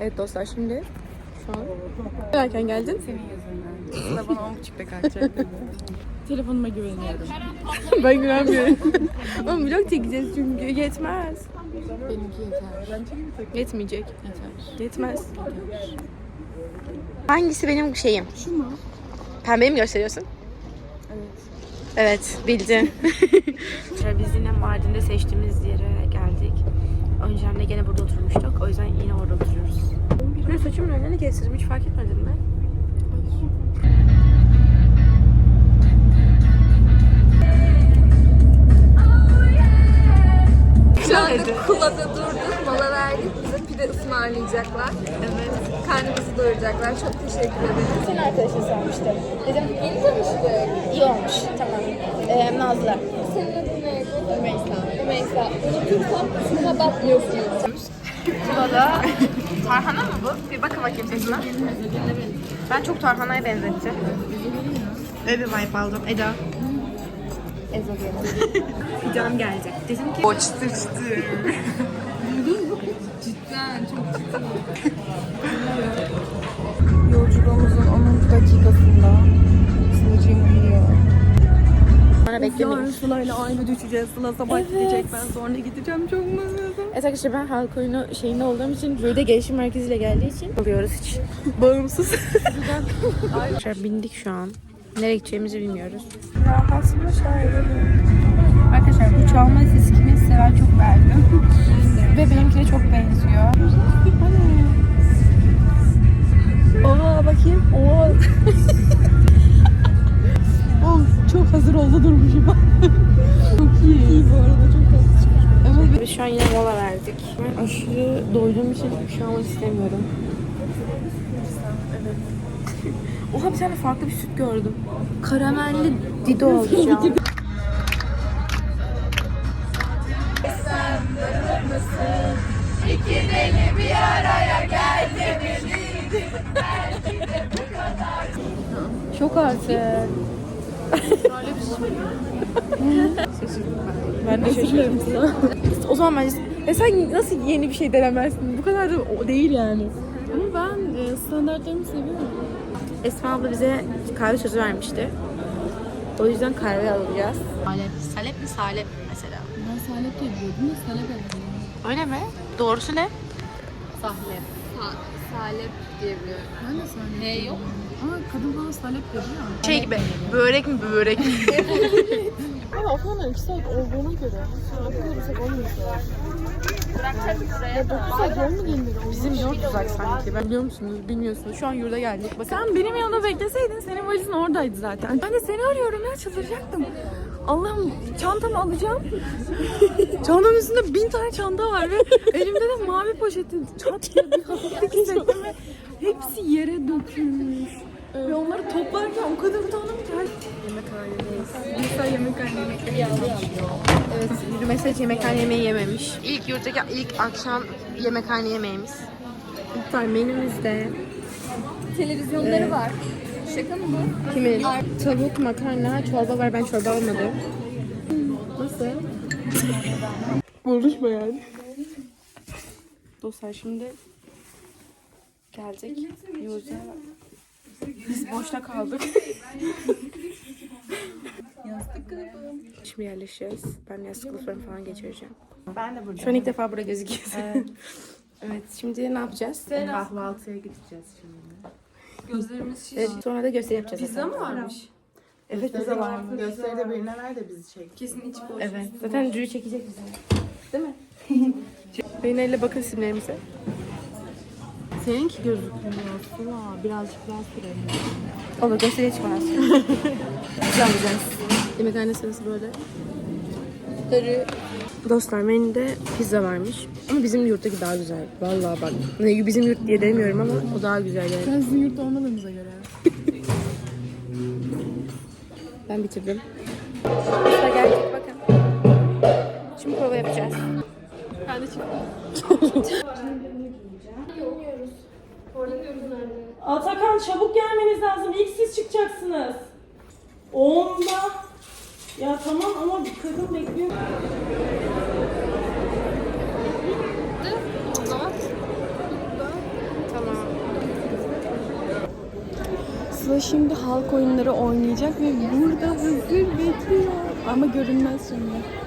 Evet dostlar şimdi şu an erken geldin. Senin yüzünden. Aslında bana on buçukta kalkacak dedi. Telefonuma güveniyorum. ben güvenmiyorum. Oğlum vlog çekeceğiz çünkü yetmez. Benimki yeter. Yetmeyecek. Yeter. Yetmez. Hangisi benim şeyim? Şu mu? Pembeyi mi gösteriyorsun? Evet. Evet, bildin. Biz yine Mardin'de seçtiğimiz yere geldik. Önceden de gene burada oturmuştuk. O yüzden yine orada oturuyoruz. Böyle kestirdim. Hiç fark etmedin mi? Şu anda Kula'da durduk, mola verdik. Bize pide ısmarlayacaklar. Evet. Karnımızı doyuracaklar. Çok teşekkür ederim. Senin arkadaşın sormuştu. Dedim Yeni tanıştık. iyi olmuş. Tamam. Ee, Nazlı. Senin adın neydi? Rümeysa. Rümeysa. Unutursam kusura bakmıyorsunuz. Kula'da tarhana mı bu? Bir bakın bakayım tadına. Ben çok tarhanaya benzetti. Öyle bir vibe aldım. Eda. Pidem gelecek. Dedim ki... Açtırçtı. Cidden çok ciddi. Beklemiyoruz. Sıla'yla aynı düşeceğiz. Sıla sabah gidecek. Ben sonra gideceğim. Çok mutluyum. Evet arkadaşlar ben halk oyunu şeyinde olduğum için Rüyde Gelişim Merkezi'yle geldiği için oluyoruz hiç. Bağımsız. Arkadaşlar bindik şu an. Nereye gideceğimizi bilmiyoruz. Arkadaşlar verdik. Ben aşırı doyduğum için bir şey almak istemiyorum. Evet. Oha bir tane farklı bir süt gördüm. Karamelli dido alacağım. Çok artık. ben de şaşırdım o zaman bence e sen nasıl yeni bir şey denemezsin? Bu kadar da o değil yani. Ama ben e, standartlarımı seviyorum. Esma abla bize kahve sözü vermişti. O yüzden kahve alacağız. Salep. Salep mi salep mi mesela? Ben salep diye biliyordum da salep evet. Öyle mi? Doğrusu ne? Sahlep. Ha, salep diyebiliyorum. Ben de salep. Ne yok? Ama kadın bana salep dedi ya. Şey gibi, börek mi börek mi? Afganlar 2 saat olduğuna göre saat kalırsak 10 saat. Bırakacak 9 saat yol mu gelir? Bizim yurt uzak sanki. Ben biliyor musunuz? Bilmiyorsunuz. Şu an yurda geldik. Bakın. Sen benim yanımda bekleseydin senin valizin oradaydı zaten. Ben de seni arıyorum ya çıldıracaktım. Allah'ım çantamı alacağım. Çantanın üstünde bin tane çanta var ve elimde de mavi poşetin çat diye bir hafiflik hissettim ve hepsi yere dökülmüş. Ve onları toplarken o kadar utandım ki. Yemekhanedeyiz. Mesela yemekhane yemekleri Evet, Rümeysa hiç yemekhane yemeği yememiş. İlk yurttaki ilk akşam yemekhane yemeğimiz. İftar menümüzde Televizyonları var. Şaka mı bu? kimin? Tavuk, makarna, çorba var. Ben çorba almadım. Nasıl? Konuşma yani. Dostlar şimdi geldik yurda. Biz boşta kaldık. Şimdi yerleşeceğiz. Ben yastık kılıflarımı falan geçireceğim. Ben de burada. Şu an ilk defa buraya gözüküyor. Evet. evet, şimdi ne yapacağız? Kahvaltıya gideceğiz şimdi. Gözlerimiz şiş. Evet, sonra da gösteri yapacağız. Pizza mı varmış? Evet, pizza var? Gösteride birine ver de bizi çek. Kesin içi boş. Evet. Zaten Drew çekecek bizi. Değil mi? Beyin elle bakın isimlerimize. Seninki gözükmüyor. Sıla birazcık daha sürelim. Olur gösteriye çıkmaz. Biz alacağız. Yemekhane sırası böyle. Dostlar menüde pizza varmış. Ama bizim yurttaki daha güzel. Vallahi bak. Ne, bizim yurt diye demiyorum ama o daha güzel yani. Ben sizin yurtta olmadığınıza göre. Ben bitirdim. Dostlar geldik bakın. Şimdi prova yapacağız. Ben de çıktım. Atakan çabuk gelmeniz lazım. İlk siz çıkacaksınız. Onda. Ya tamam ama bir kadın bekliyor. Sıla şimdi halk oyunları oynayacak ve burada hazır bekliyor. Ama görünmez şimdi.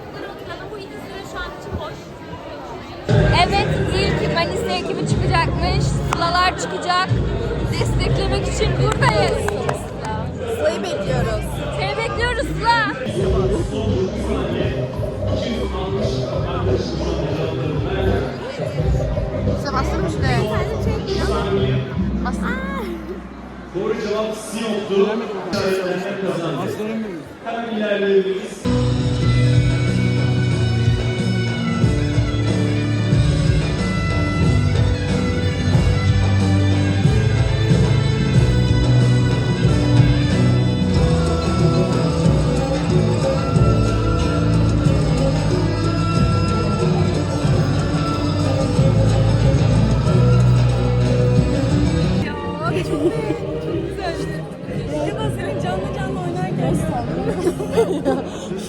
Sılalar çıkacak. Desteklemek için buradayız. Sıla'yı bekliyoruz. Seni bekliyoruz Sıla. Doğru cevap Sinop'tu. Hemen ilerleyebiliriz.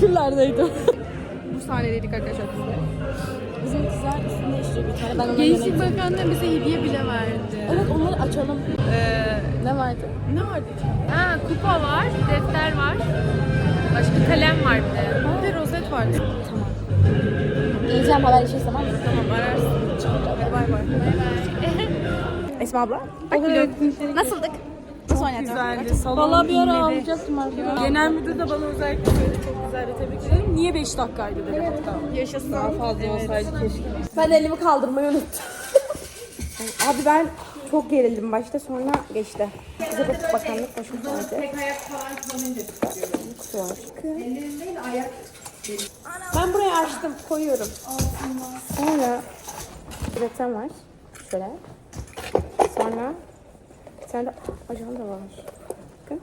Şuralardaydım. Bu sahnedeydik arkadaşlar biz de. Bizim kızlar üstünde işte bir tane. Ben ona Gençlik yönettim. Bakanlığı bize hediye bile verdi. Evet onları açalım. Ne vardı? Ne vardı? Ha, kupa var, defter var. Başka kalem var bir de. Bir de rozet vardı. Geleceğim haberleşiriz tamam mı? Tamam ararsın. Bay bay. Esma abla. Nasıldık? Oynadın? Güzeldi. Salon Valla bir ara inledi. alacaktım arkadaşlar. Genel müdür de bana özellikle söyledi. Çok güzeldi. Tebrik ederim. Niye 5 dakikaydı dedi hatta. Yaşasın. Daha fazla olsaydı keşke. Ben elimi kaldırmayı unuttum. Abi ben çok gerildim başta sonra geçti. Bize bak bakanlık başım sadece. Tek ayak falan kullanınca var. Ben burayı açtım, koyuyorum. Sonra üreten var. Şöyle. Sonra tane de ajanda var. Bakın.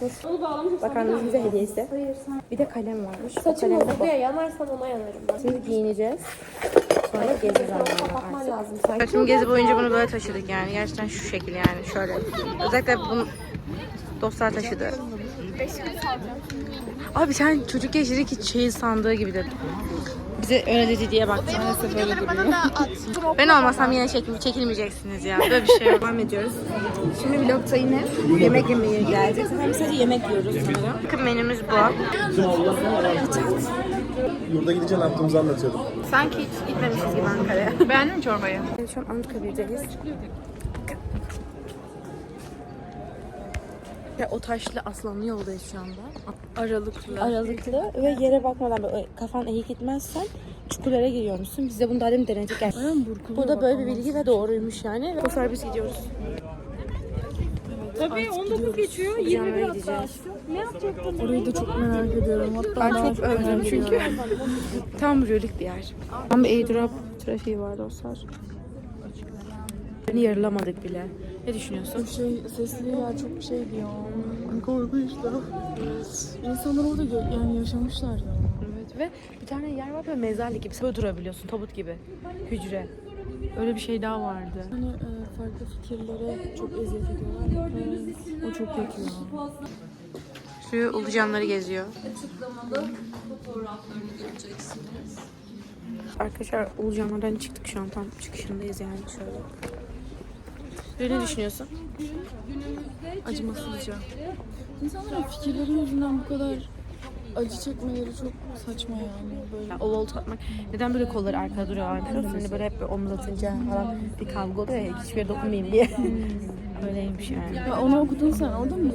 Dur. Bakanlığın bize hediyesi. Bir de kalem varmış. Saçım buraya yanarsan ona yanarım ben. Şimdi giyineceğiz. Sonra gezi zamanı lazım. Tüm gezi boyunca bunu böyle taşıdık yani. Gerçekten şu şekil yani şöyle. Özellikle bunu dostlar taşıdı. Abi sen çocuk yaşındaki hiç şey sandığı gibi dedin. Bize öyle dedi diye baktım. Maalesef öyle duruyor. Ben olmasam yine çekim, çekilmeyeceksiniz ya. Böyle bir şey yok. Devam ediyoruz. Şimdi vlogta yine yemek yemeye geldik. Hem sadece yemek yiyoruz sanırım. Bakın menümüz bu. Yurda gidince ne yaptığımızı anlatıyordum. Sanki hiç gitmemişiz gibi Ankara'ya. Beğendin mi çorbayı? Şu an Anıtkabir'deyiz. O taşlı aslanlı yoldayız şu anda. Aralıklı. Aralıklı ve yere bakmadan böyle kafan eğik gitmezsen çukurlara giriyormuşsun. Biz de bunu daha demin denedik. Yani. Bu da böyle bir bilgi ve doğruymuş yani. O biz gidiyoruz. Tabii 19 geçiyor. 21 hatta. gideceğiz. Orayı da çok merak ediyorum. Hatta Ben çok merak çünkü. Tam rüyoluk bir yer. Tam bir airdrop trafiği var dostlar. Beni yarılamadık bile. Ne düşünüyorsun? Şey sesli ya çok şey diyor. Korkunç da. İnsanlar orada gö- yani yaşamışlar ya. Evet ve bir tane yer var böyle mezarlık gibi. Böyle durabiliyorsun tabut gibi. Hücre. Öyle bir şey daha vardı. Hani e, farklı fikirlere çok eziyet ediyorlar. E, o çok kötü ya. Şu ulucanları geziyor. Arkadaşlar Ulucanlardan çıktık şu an tam çıkışındayız yani şöyle. Böyle ne düşünüyorsun? Acımasızca. İnsanların fikirleri yüzünden bu kadar acı çekmeleri çok saçma yani. Böyle Ya, o volta atmak. Neden böyle kolları arkada duruyorlar biliyor musun? Hani böyle hep böyle omuz atınca falan bir kavga oluyor ya hiçbir yere dokunmayayım diye. Öyleymiş yani. Ya onu okudun sen, o da mı?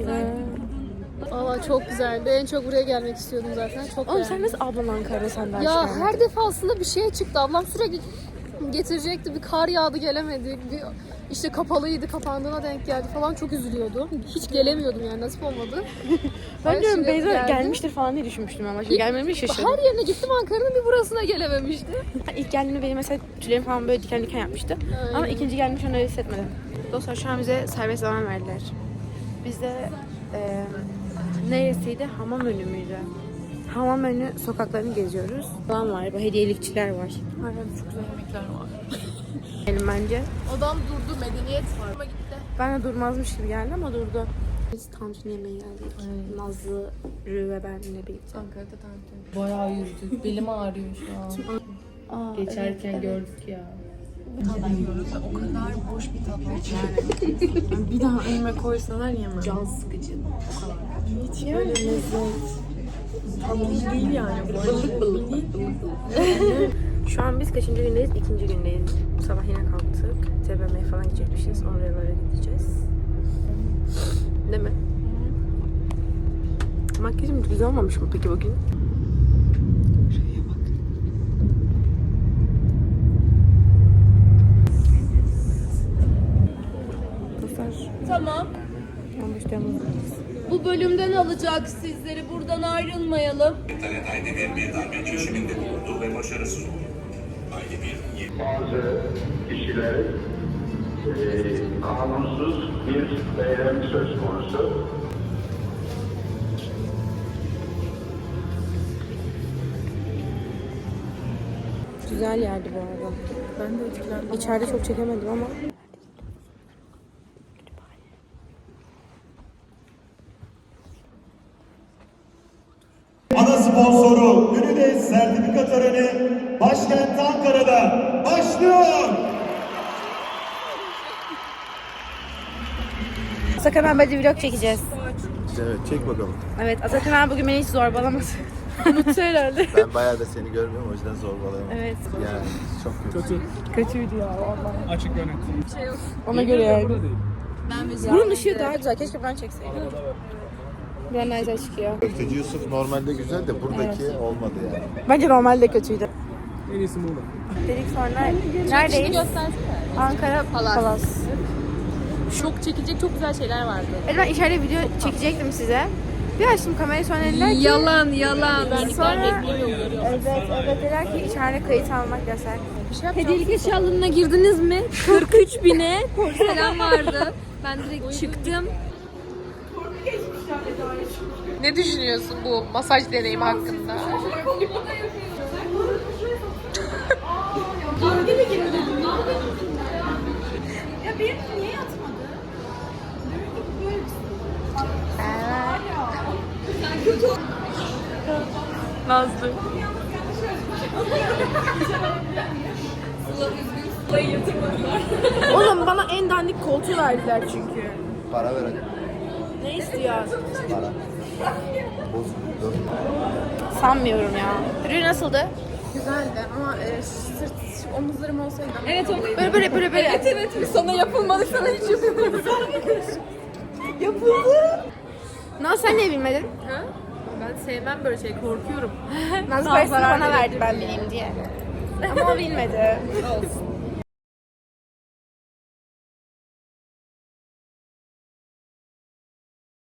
Valla çok güzeldi. En çok buraya gelmek istiyordum zaten. Çok Oğlum beğendim. sen nasıl ablan Ankara senden Ya çıkardın? her defasında bir şey çıktı. Ablam sürekli getirecekti. Bir kar yağdı gelemedik. Bir işte kapalıydı kapandığına denk geldi falan çok üzülüyordum. Hiç gelemiyordum yani nasip olmadı. Ben diyorum Beyza gelmiştir falan diye düşünmüştüm ama şimdi gelmemiş şaşırdım. Her yerine gittim Ankara'nın bir burasına gelememişti. İlk geldiğinde benim mesela tüylerim falan böyle diken diken yapmıştı. Ama ikinci gelmiş onu öyle hissetmedim. Dostlar şu an bize serbest zaman verdiler. Biz de e, neresiydi? Hamam önü müydü? Hamam önü sokaklarını geziyoruz. Falan var, bu hediyelikçiler var. Aynen çok güzel yemekler var. Benim bence. Adam durdu medeniyet var. Ama gitti. Ben de durmazmış gibi geldi ama durdu. Biz tantuni yemeğe geldik. Nazlı, Rü ve benimle birlikte. Ankara'da tantuni. Bayağı yürüdük. Belim ağrıyor şu an. Aa, Geçerken gördük ya. O kadar boş bir var yani. bir daha önüme koysalar yemem. Can sıkıcı. O kadar. Hiç böyle lezzet. Tatlı değil yani. Bıllık bıllık Şu an biz kaçıncı gündeyiz? İkinci gündeyiz. Sabah yine kalktık. TBM'ye falan gidecekmişiz. Oralara gideceğiz. Değil mi? Makyajım güzel olmamış mı peki bugün? Tamam. 15 Temmuz'dayız. Bu bölümden alacak sizleri. Buradan ayrılmayalım. Aydemir bir darbe girişiminde bulundu ve başarısız oldu. Aydemir bazı kişilerin eee kanunsuz bir eylem söz konusu. Güzel yerdi bu arada. Ben de etkilendim. İçeride çok çekemedim ama. Töreni başkent Ankara'da başlıyor. Atakan abi vlog çekeceğiz. Evet çek bakalım. Evet Atakan abi bugün beni hiç zorbalamadı. Mutlu herhalde. Ben bayağı da seni görmüyorum o yüzden zorbalayamam. Evet. Yani çok kötü. Kötüydü ya vallahi. Açık yönetim. Ona göre yani. Bunun ışığı daha güzel. Keşke ben çekseydim. Bir an güzel çıkıyor. Kötücü Yusuf normalde güzel de buradaki olmadı yani. Bence normalde kötüydü. En iyisi bu. Dedik sonra neredeyiz? Ankara Palas. Çok çekilecek çok güzel şeyler vardı. Evet ben içeride video çekecektim size. Bir açtım kamerayı sonra dediler ki... Yalan yalan. Sonra... Evet, evet dediler ki içeride kayıt almak yasak. Hediyelik eşya girdiniz mi? 43 bine porselen vardı. Ben direkt çıktım. Ne düşünüyorsun bu masaj deneyimi hakkında? Nazlı. Oğlum bana en dandik koltuğu verdiler çünkü. Para verelim. Ne istiyor? Para. Sanmıyorum ya. Ürün nasıldı? Güzeldi ama e, sırt omuzlarım olsaydı. Evet o Böyle böyle böyle böyle. Evet evet sana yapılmadı sana hiç yapılmadı. Naz sen niye bilmedin? Ben sevmem böyle şey korkuyorum. Naz parasını bana verdi ben bileyim diye. Ama o bilmedi.